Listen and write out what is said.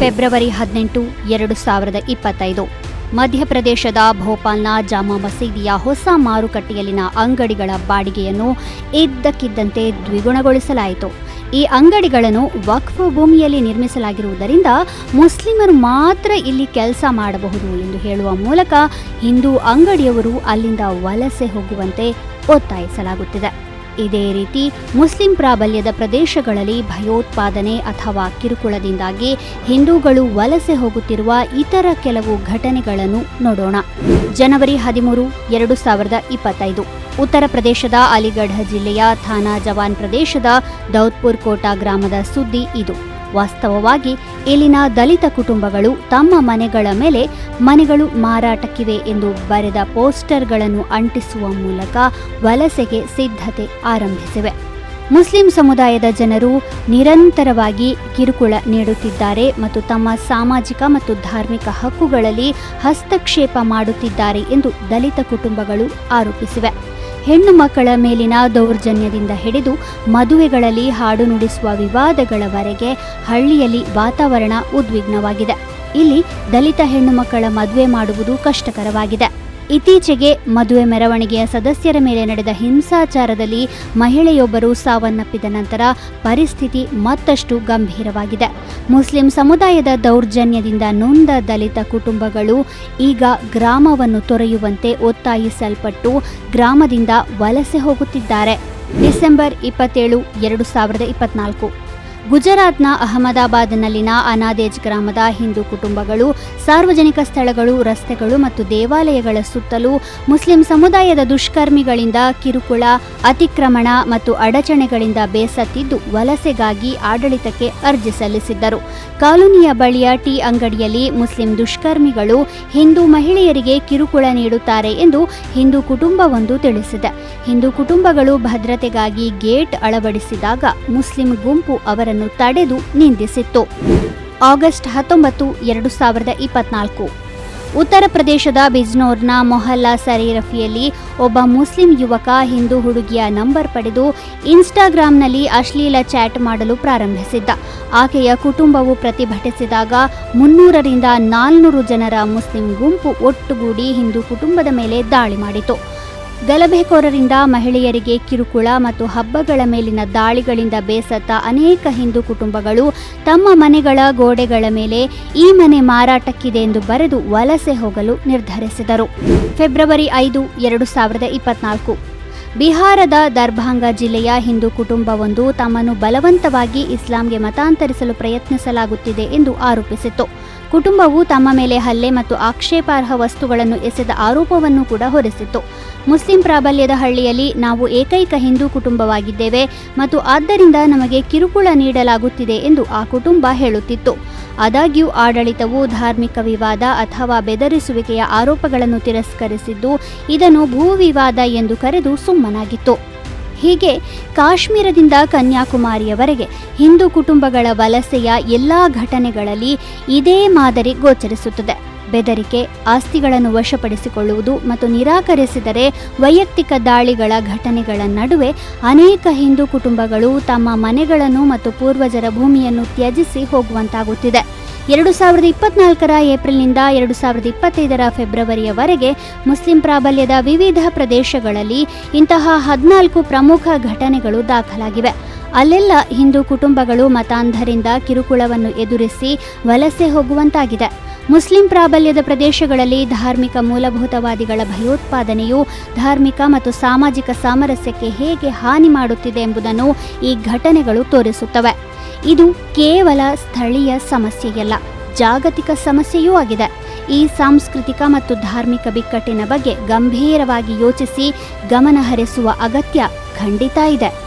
February ಹದಿನೆಂಟು, ಎರಡು ಸಾವಿರದ ಇಪ್ಪತ್ತೈದು. ಮಧ್ಯಪ್ರದೇಶದ ಭೋಪಾಲ್ನ ಜಾಮಾ ಮಸೀದಿಯ ಹೊಸ ಮಾರುಕಟ್ಟೆಯಲ್ಲಿನ ಅಂಗಡಿಗಳ ಬಾಡಿಗೆಯನ್ನು ಇದ್ದಕ್ಕಿದ್ದಂತೆ ದ್ವಿಗುಣಗೊಳಿಸಲಾಯಿತು. ಈ ಅಂಗಡಿಗಳನ್ನು ವಕ್ಫ್ ಭೂಮಿಯಲ್ಲಿ ನಿರ್ಮಿಸಲಾಗಿರುವುದರಿಂದ ಮುಸ್ಲಿಮರು ಮಾತ್ರ ಇಲ್ಲಿ ಕೆಲಸ ಮಾಡಬಹುದು ಎಂದು ಹೇಳುವ ಮೂಲಕ ಹಿಂದೂ ಅಂಗಡಿಯವರು ಅಲ್ಲಿಂದ ವಲಸೆ ಹೋಗುವಂತೆ ಒತ್ತಾಯಿಸಲಾಗುತ್ತಿದೆ. ಇದೇ ರೀತಿ ಮುಸ್ಲಿಂ ಪ್ರಾಬಲ್ಯದ ಪ್ರದೇಶಗಳಲ್ಲಿ ಭಯೋತ್ಪಾದನೆ ಅಥವಾ ಕಿರುಕುಳದಿಂದಾಗಿ ಹಿಂದೂಗಳು ವಲಸೆ ಹೋಗುತ್ತಿರುವ ಇತರ ಕೆಲವು ಘಟನೆಗಳನ್ನು ನೋಡೋಣ. ಜನವರಿ ಹದಿಮೂರು, ಎರಡು ಸಾವಿರದ ಇಪ್ಪತ್ತೈದು. ಉತ್ತರ ಪ್ರದೇಶದ ಅಲಿಗಢ ಜಿಲ್ಲೆಯ ಥಾನಾ ಜವಾನ್ ಪ್ರದೇಶದ ದೌದ್ಪುರ್ ಕೋಟಾ ಗ್ರಾಮದ ಸುದ್ದಿ ಇದು. ವಾಸ್ತವವಾಗಿ ಇಲ್ಲಿನ ದಲಿತ ಕುಟುಂಬಗಳು ತಮ್ಮ ಮನೆಗಳ ಮೇಲೆ ಮನೆಗಳು ಮಾರಾಟಕ್ಕಿವೆ ಎಂದು ಬರೆದ ಪೋಸ್ಟರ್ಗಳನ್ನು ಅಂಟಿಸುವ ಮೂಲಕ ವಲಸೆಗೆ ಸಿದ್ಧತೆ ಆರಂಭಿಸಿವೆ. ಮುಸ್ಲಿಂ ಸಮುದಾಯದ ಜನರು ನಿರಂತರವಾಗಿ ಕಿರುಕುಳ ನೀಡುತ್ತಿದ್ದಾರೆ ಮತ್ತು ತಮ್ಮ ಸಾಮಾಜಿಕ ಮತ್ತು ಧಾರ್ಮಿಕ ಹಕ್ಕುಗಳಲ್ಲಿ ಹಸ್ತಕ್ಷೇಪ ಮಾಡುತ್ತಿದ್ದಾರೆ ಎಂದು ದಲಿತ ಕುಟುಂಬಗಳು ಆರೋಪಿಸಿವೆ. ಹೆಣ್ಣು ಮಕ್ಕಳ ಮೇಲಿನ ದೌರ್ಜನ್ಯದಿಂದ ಹಿಡಿದು ಮದುವೆಗಳಲ್ಲಿ ಹಾಡು ನುಡಿಸುವ ವಿವಾದಗಳವರೆಗೆ ಹಳ್ಳಿಯಲ್ಲಿ ವಾತಾವರಣ ಉದ್ವಿಗ್ನವಾಗಿದೆ. ಇಲ್ಲಿ ದಲಿತ ಹೆಣ್ಣು ಮಕ್ಕಳ ಮದುವೆ ಮಾಡುವುದು ಕಷ್ಟಕರವಾಗಿದೆ. ಇತ್ತೀಚೆಗೆ ಮದುವೆ ಮೆರವಣಿಗೆಯ ಸದಸ್ಯರ ಮೇಲೆ ನಡೆದ ಹಿಂಸಾಚಾರದಲ್ಲಿ ಮಹಿಳೆಯೊಬ್ಬರು ಸಾವನ್ನಪ್ಪಿದ ನಂತರ ಪರಿಸ್ಥಿತಿ ಮತ್ತಷ್ಟು ಗಂಭೀರವಾಗಿದೆ. ಮುಸ್ಲಿಂ ಸಮುದಾಯದ ದೌರ್ಜನ್ಯದಿಂದ ನೊಂದ ದಲಿತ ಕುಟುಂಬಗಳು ಈಗ ಗ್ರಾಮವನ್ನು ತೊರೆಯುವಂತೆ ಒತ್ತಾಯಿಸಲ್ಪಟ್ಟು ಗ್ರಾಮದಿಂದ ವಲಸೆ ಹೋಗುತ್ತಿದ್ದಾರೆ. ಡಿಸೆಂಬರ್ ಇಪ್ಪತ್ತೇಳು, ಎರಡು ಸಾವಿರದ ಇಪ್ಪತ್ನಾಲ್ಕು. ಗುಜರಾತ್ನ ಅಹಮದಾಬಾದ್ನಲ್ಲಿನ ಅನಾದೇಜ್ ಗ್ರಾಮದ ಹಿಂದೂ ಕುಟುಂಬಗಳು, ಸಾರ್ವಜನಿಕ ಸ್ಥಳಗಳು, ರಸ್ತೆಗಳು ಮತ್ತು ದೇವಾಲಯಗಳ ಸುತ್ತಲೂ ಮುಸ್ಲಿಂ ಸಮುದಾಯದ ದುಷ್ಕರ್ಮಿಗಳಿಂದ ಕಿರುಕುಳ, ಅತಿಕ್ರಮಣ ಮತ್ತು ಅಡಚಣೆಗಳಿಂದ ಬೇಸತ್ತಿದ್ದು ವಲಸೆಗಾಗಿ ಆಡಳಿತಕ್ಕೆ ಅರ್ಜಿ ಸಲ್ಲಿಸಿದ್ದರು. ಕಾಲೋನಿಯ ಬಳಿಯ ಟೀ ಅಂಗಡಿಯಲ್ಲಿ ಮುಸ್ಲಿಂ ದುಷ್ಕರ್ಮಿಗಳು ಹಿಂದೂ ಮಹಿಳೆಯರಿಗೆ ಕಿರುಕುಳ ನೀಡುತ್ತಾರೆ ಎಂದು ಹಿಂದೂ ಕುಟುಂಬವೊಂದು ತಿಳಿಸಿದೆ. ಹಿಂದೂ ಕುಟುಂಬಗಳು ಭದ್ರತೆಗಾಗಿ ಗೇಟ್ ಅಳವಡಿಸಿದಾಗ ಮುಸ್ಲಿಂ ಗುಂಪು ಅವರನ್ನು ತಡೆದು ನಿಂದಿಸಿತ್ತು. ಆಗಸ್ಟ್ ಹತ್ತೊಂಬತ್ತು, ಎರಡು ಸಾವಿರದ ಇಪ್ಪತ್ನಾಲ್ಕು. ಉತ್ತರ ಪ್ರದೇಶದ ಬಿಜ್ನೋರ್ನ ಮೊಹಲ್ಲಾ ಸರೀರಫಿಯಲ್ಲಿ ಒಬ್ಬ ಮುಸ್ಲಿಂ ಯುವಕ ಹಿಂದೂ ಹುಡುಗಿಯ ನಂಬರ್ ಪಡೆದು ಇನ್ಸ್ಟಾಗ್ರಾಂನಲ್ಲಿ ಅಶ್ಲೀಲ ಚಾಟ್ ಮಾಡಲು ಪ್ರಾರಂಭಿಸಿದ್ದ. ಆಕೆಯ ಕುಟುಂಬವು ಪ್ರತಿಭಟಿಸಿದಾಗ ಮುನ್ನೂರರಿಂದ ನಾಲ್ನೂರು ಜನರ ಮುಸ್ಲಿಂ ಗುಂಪು ಒಟ್ಟುಗೂಡಿ ಹಿಂದೂ ಕುಟುಂಬದ ಮೇಲೆ ದಾಳಿ ಮಾಡಿತು. ಗಲಭೆಕೋರರಿಂದ ಮಹಿಳೆಯರಿಗೆ ಕಿರುಕುಳ ಮತ್ತು ಹಬ್ಬಗಳ ಮೇಲಿನ ದಾಳಿಗಳಿಂದ ಬೇಸತ್ತ ಅನೇಕ ಹಿಂದೂ ಕುಟುಂಬಗಳು ತಮ್ಮ ಮನೆಗಳ ಗೋಡೆಗಳ ಮೇಲೆ ಈ ಮನೆ ಮಾರಾಟಕ್ಕಿದೆ ಎಂದು ಬರೆದು ವಲಸೆ ಹೋಗಲು ನಿರ್ಧರಿಸಿದರು. ಫೆಬ್ರವರಿ ಐದು, ಎರಡು ಸಾವಿರದ ಇಪ್ಪತ್ನಾಲ್ಕು. ಬಿಹಾರದ ದರ್ಭಾಂಗ ಜಿಲ್ಲೆಯ ಹಿಂದೂ ಕುಟುಂಬವೊಂದು ತಮ್ಮನ್ನು ಬಲವಂತವಾಗಿ ಇಸ್ಲಾಂಗೆ ಮತಾಂತರಿಸಲು ಪ್ರಯತ್ನಿಸಲಾಗುತ್ತಿದೆ ಎಂದು ಆರೋಪಿಸಿತ್ತು. ಕುಟುಂಬವು ತಮ್ಮ ಮೇಲೆ ಹಲ್ಲೆ ಮತ್ತು ಆಕ್ಷೇಪಾರ್ಹ ವಸ್ತುಗಳನ್ನು ಎಸೆದ ಆರೋಪವನ್ನು ಕೂಡ ಹೊರಿಸಿತ್ತು. ಮುಸ್ಲಿಂ ಪ್ರಾಬಲ್ಯದ ಹಳ್ಳಿಯಲ್ಲಿ ನಾವು ಏಕೈಕ ಹಿಂದೂ ಕುಟುಂಬವಾಗಿದ್ದೇವೆ ಮತ್ತು ಆದ್ದರಿಂದ ನಮಗೆ ಕಿರುಕುಳ ನೀಡಲಾಗುತ್ತಿದೆ ಎಂದು ಆ ಕುಟುಂಬ ಹೇಳುತ್ತಿತ್ತು. ಆದಾಗ್ಯೂ ಆಡಳಿತವು ಧಾರ್ಮಿಕ ವಿವಾದ ಅಥವಾ ಬೆದರಿಸುವಿಕೆಯ ಆರೋಪಗಳನ್ನು ತಿರಸ್ಕರಿಸಿದ್ದು ಇದನ್ನು ಭೂ ವಿವಾದ ಎಂದು ಕರೆದು ಸುಮ್ಮನಾಗಿತ್ತು. ಹೀಗೆ ಕಾಶ್ಮೀರದಿಂದ ಕನ್ಯಾಕುಮಾರಿಯವರೆಗೆ ಹಿಂದೂ ಕುಟುಂಬಗಳ ವಲಸೆಯ ಎಲ್ಲ ಘಟನೆಗಳಲ್ಲಿ ಇದೇ ಮಾದರಿ ಗೋಚರಿಸುತ್ತದೆ. ಬೆದರಿಕೆ, ಆಸ್ತಿಗಳನ್ನು ವಶಪಡಿಸಿಕೊಳ್ಳುವುದು ಮತ್ತು ನಿರಾಕರಿಸಿದರೆ ವೈಯಕ್ತಿಕ ದಾಳಿಗಳ ಘಟನೆಗಳ ನಡುವೆ ಅನೇಕ ಹಿಂದೂ ಕುಟುಂಬಗಳು ತಮ್ಮ ಮನೆಗಳನ್ನು ಮತ್ತು ಪೂರ್ವಜರ ಭೂಮಿಯನ್ನು ತ್ಯಜಿಸಿ ಹೋಗುವಂತಾಗುತ್ತಿದೆ. ಎರಡು ಸಾವಿರದ ಇಪ್ಪತ್ನಾಲ್ಕರ ಏಪ್ರಿಲ್ನಿಂದ ಎರಡು ಸಾವಿರದ ಇಪ್ಪತ್ತೈದರ ಫೆಬ್ರವರಿಯವರೆಗೆ ಮುಸ್ಲಿಂ ಪ್ರಾಬಲ್ಯದ ವಿವಿಧ ಪ್ರದೇಶಗಳಲ್ಲಿ ಇಂತಹ ಹದಿನಾಲ್ಕು ಪ್ರಮುಖ ಘಟನೆಗಳು ದಾಖಲಾಗಿವೆ. ಅಲ್ಲೆಲ್ಲ ಹಿಂದೂ ಕುಟುಂಬಗಳು ಮತಾಂಧರಿಂದ ಕಿರುಕುಳವನ್ನು ಎದುರಿಸಿ ವಲಸೆ ಹೋಗುವಂತಾಗಿದೆ. ಮುಸ್ಲಿಂ ಪ್ರಾಬಲ್ಯದ ಪ್ರದೇಶಗಳಲ್ಲಿ ಧಾರ್ಮಿಕ ಮೂಲಭೂತವಾದಿಗಳ ಭಯೋತ್ಪಾದನೆಯು ಧಾರ್ಮಿಕ ಮತ್ತು ಸಾಮಾಜಿಕ ಸಾಮರಸ್ಯಕ್ಕೆ ಹೇಗೆ ಹಾನಿ ಮಾಡುತ್ತಿದೆ ಎಂಬುದನ್ನು ಈ ಘಟನೆಗಳು ತೋರಿಸುತ್ತವೆ. ಇದು ಕೇವಲ ಸ್ಥಳೀಯ ಸಮಸ್ಯೆಯಲ್ಲ, ಜಾಗತಿಕ ಸಮಸ್ಯೆಯೂ ಆಗಿದೆ. ಈ ಸಾಂಸ್ಕೃತಿಕ ಮತ್ತು ಧಾರ್ಮಿಕ ಬಿಕ್ಕಟ್ಟಿನ ಬಗ್ಗೆ ಗಂಭೀರವಾಗಿ ಯೋಚಿಸಿ ಗಮನ ಹರಿಸುವ ಅಗತ್ಯ ಖಂಡಿತ ಇದೆ.